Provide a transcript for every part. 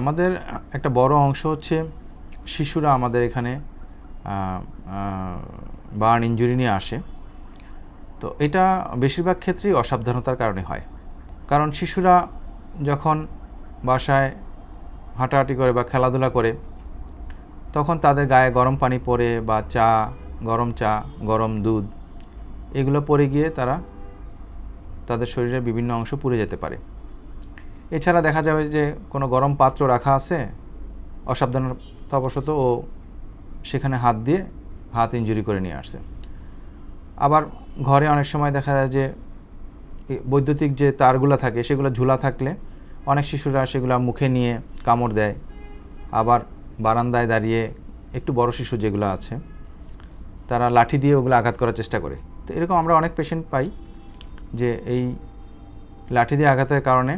আমাদের একটা বড় অংশ হচ্ছে শিশুরা আমাদের এখানে বার্ন ইঞ্জুরি নিয়ে আসে। তো এটা বেশিরভাগ ক্ষেত্রেই অসাবধানতার কারণে হয়। কারণ শিশুরা যখন বাসায় হাঁটাহাঁটি করে বা খেলাধুলা করে, তখন তাদের গায়ে গরম পানি পরে বা চা, গরম চা, গরম দুধ, এগুলো পরে গিয়ে তারা তাদের শরীরের বিভিন্ন অংশ পুড়ে যেতে পারে। এছাড়া দেখা যাবে যে কোনো গরম পাত্র রাখা আছে, অসাবধানতাবশত ও সেখানে হাত দিয়ে হাত ইঞ্জুরি করে নিয়ে আসছে আবার ঘরে অনেক সময় দেখা যায় যে বৈদ্যুতিক যে তারগুলো থাকে, সেগুলো ঝুলা থাকলে অনেক শিশুরা সেগুলো মুখে নিয়ে কামড় দেয়। আবার বারান্দায় দাঁড়িয়ে একটু বড় শিশু যেগুলো আছে, তারা লাঠি দিয়ে ওগুলো আঘাত করার চেষ্টা করে। তো এরকম আমরা অনেক পেশেন্ট পাই যে এই লাঠি দিয়ে আঘাতের কারণে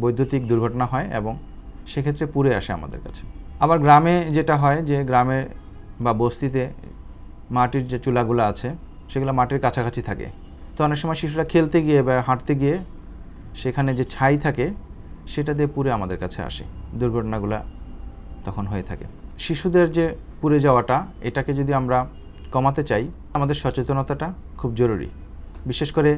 বৈদ্যুতিক দুর্ঘটনা হয় এবং সেক্ষেত্রে পুড়ে আসে আমাদের কাছে। আবার গ্রামে যেটা হয় যে গ্রামে বা বস্তিতে মাটির যে চুলাগুলো আছে, সেগুলো মাটির কাছাকাছি থাকে। তো অনেক সময় শিশুরা খেলতে গিয়ে বা হাঁটতে গিয়ে সেখানে যে ছাই থাকে, সেটা দিয়ে পুড়ে আমাদের কাছে আসে। দুর্ঘটনাগুলো তখন হয়ে থাকে। শিশুদের যে পুড়ে যাওয়াটা, এটাকে যদি আমরা কমাতে চাই, আমাদের সচেতনতাটা খুব জরুরি। বিশেষ করে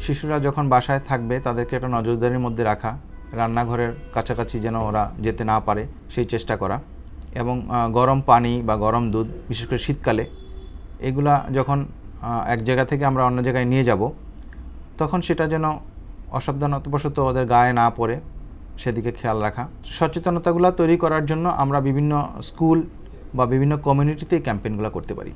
শিশুরা যখন বাসায় থাকবে, তাদেরকে একটা নজরদারির মধ্যে রাখা রান্নাঘরের কাছাকাছি যেন ওরা যেতে না পারে, সেই চেষ্টা করা। এবং গরম পানি বা গরম দুধ, বিশেষ করে শীতকালে, এগুলা যখন এক জায়গা থেকে আমরা অন্য জায়গায় নিয়ে যাব, তখন সেটা যেন অসাবধানতাবশত ওদের গায়ে না পড়ে, সেদিকে খেয়াল রাখা। সচেতনতাগুলো তৈরি করার জন্য আমরা বিভিন্ন স্কুল বা বিভিন্ন কমিউনিটিতে ক্যাম্পেইনগুলো করতে পারি।